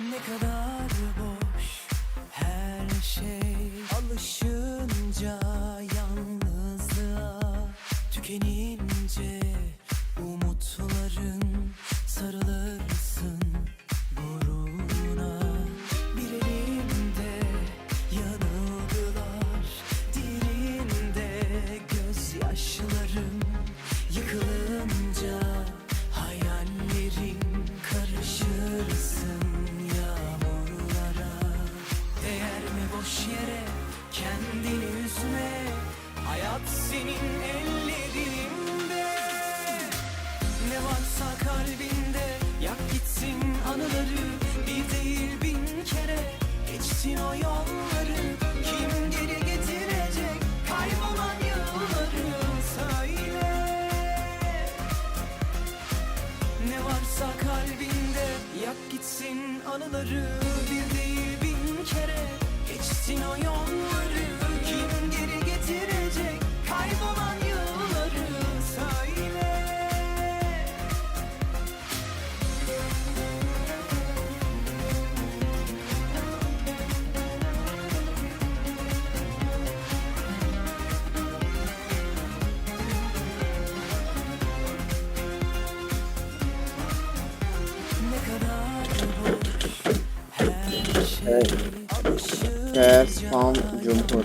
Ne kadar boş her şey. Alışınca yalnızlığa Tükenince senin ellerinde. Ne varsa kalbinde yak gitsin anıları. Bir değil bin kere geçsin o yolları. Kim geri getirecek kaybolan yılları? Söyle. Ne varsa kalbinde yak gitsin anıları. Bir değil bin kere Boş her şey Cumhur.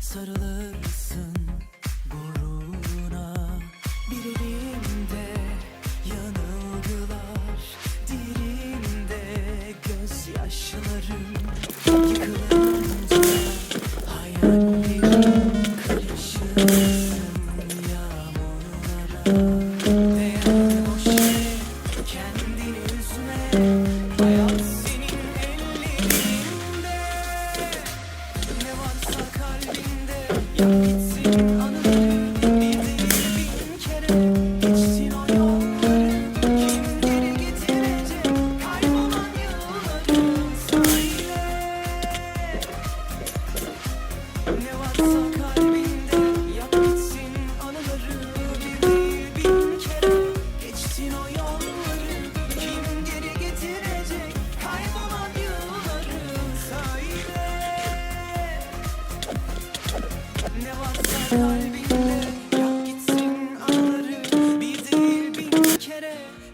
sarılırsın kalbinde yak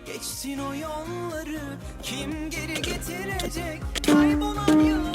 Geçsin o yolları kim geri getirecek? Kaybolan yıl.